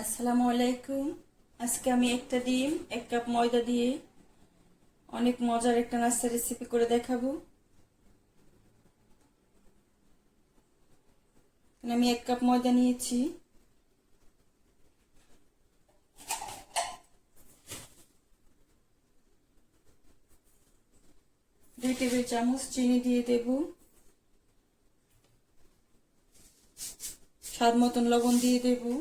আসসালামু আলাইকুম। আজকে আমি একটা ডিম, এক কাপ ময়দা দিয়ে অনেক মজার একটা নাস্তা রেসিপি করে দেখাবো। আমি এক কাপ ময়দা নিয়েছি। দুই টেবিল চামচ চিনি দিয়ে দেব। স্বাদ মতন লবণ দিয়ে দেবো।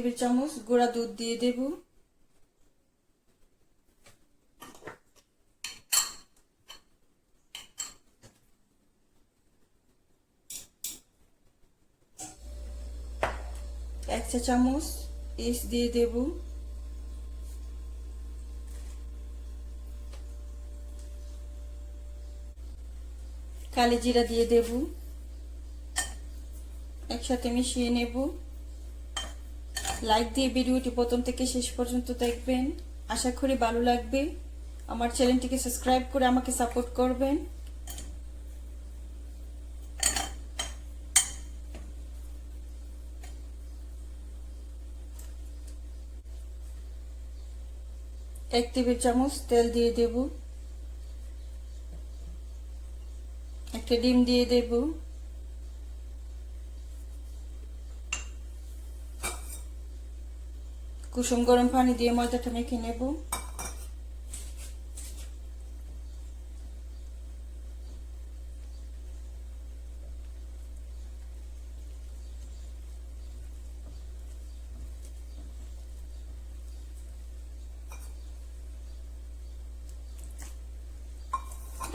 টেবিল চামচ, গুঁড়া দুধ দিয়ে দেব। এক চা চামচ ইস দিয়ে দেব। কালি জিরা দিয়ে দেব। একসাথে মিশিয়ে নেব। লাইক দিয়ে ভিডিওটি প্রথম থেকে শেষ পর্যন্ত দেখবেন। আশা করি ভালো লাগবে। আমার চ্যানেলটিকে সাবস্ক্রাইব করে আমাকে সাপোর্ট করবেন। এক টেবিল চামচ তেল দিয়ে দেব। একটা ডিম দিয়ে দেবো। কুসুম গরম পানি দিয়ে ময়দাটা মেখে নেব।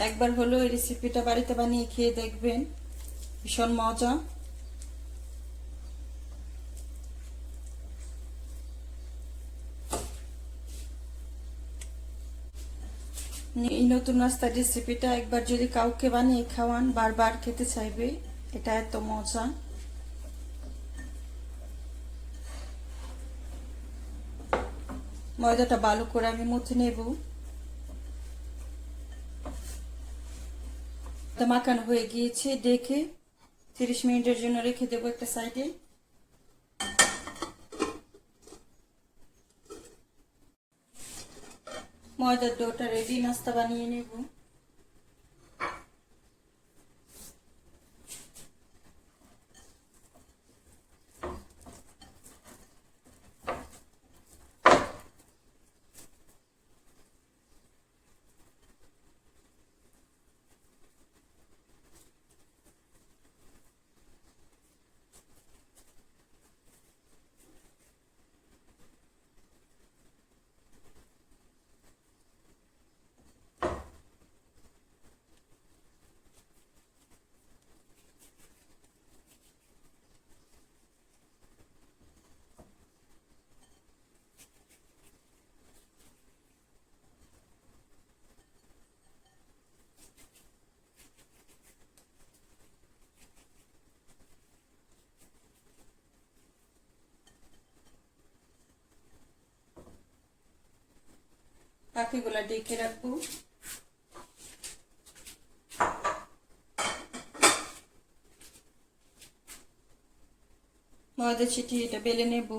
একবার হলো এই রেসিপিটা বাড়িতে বানিয়ে খেয়ে দেখবেন। ভীষণ মজা। এই নতুন নাস্তার রেসিপিটা একবার যদি কাউকে বানিয়ে খাওয়ান, বারবার খেতে চাইবে, এটা এত মজা। ময়দাটা ভালো করে আমি মুছে নেব। মাখানো হয়ে গিয়েছে দেখে তিরিশ মিনিটের জন্য রেখে দেবো একটা সাইডে। ময়দার ডোটা রেডি নাস্তা বানিয়ে নেব। পাখিগুলা ডেকে রাখব। ময়দা ছিটিয়ে এটা বেলে নেব।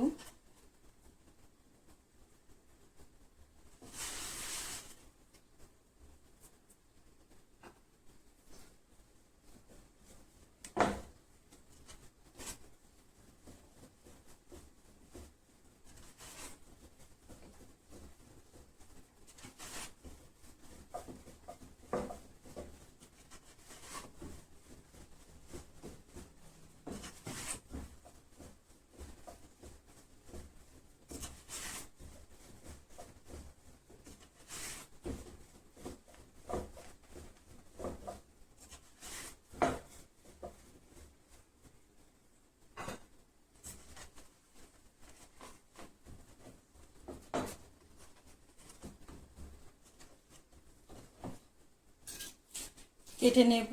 কেটে নেব।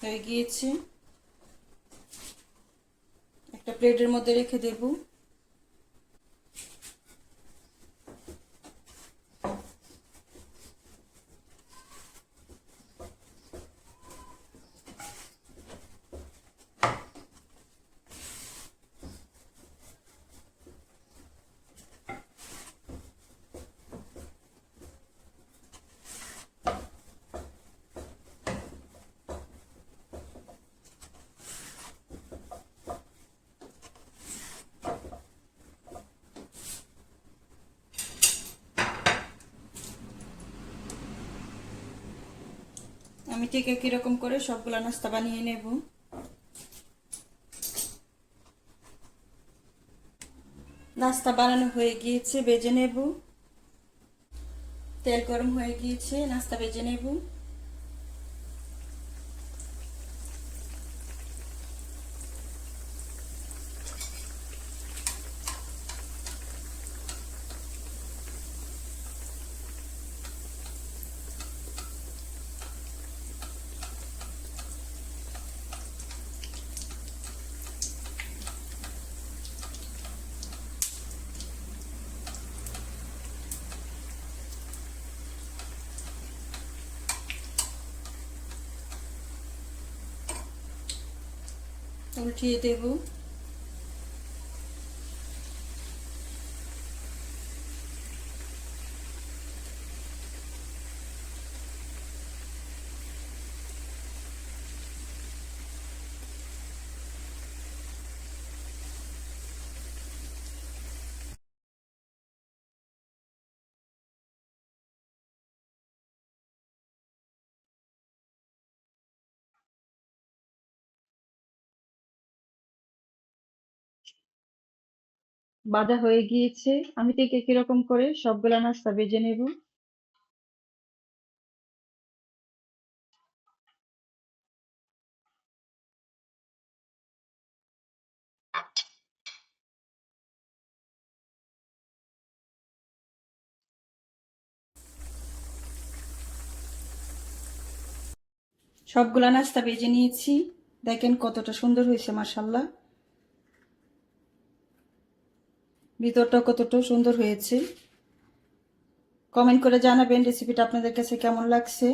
হয়ে গিয়েছে। একটা প্লেটের মধ্যে রেখে দেব। আমি ঠিক একই রকম করে সবগুলো নাস্তা বানিয়ে নেব। নাস্তা বানানো হয়ে গিয়েছে, বেজে নেব। তেল গরম হয়ে গিয়েছে, নাস্তা বেজে নেব। উল্টিয়ে দেব বাজা হয়ে গিয়েছে। আমি ঠিক একই রকম করে সবগুলা নাস্তা বেজে নেব? সবগুলা নাস্তা বেজে নিয়েছি। দেখেন কতটা সুন্দর হয়েছে মাসাল্লাহ ভিতরটা কতটা সুন্দর হয়েছে। কমেন্ট করে জানাবেন রেসিপিটা আপনাদের কাছে কেমন লাগছে।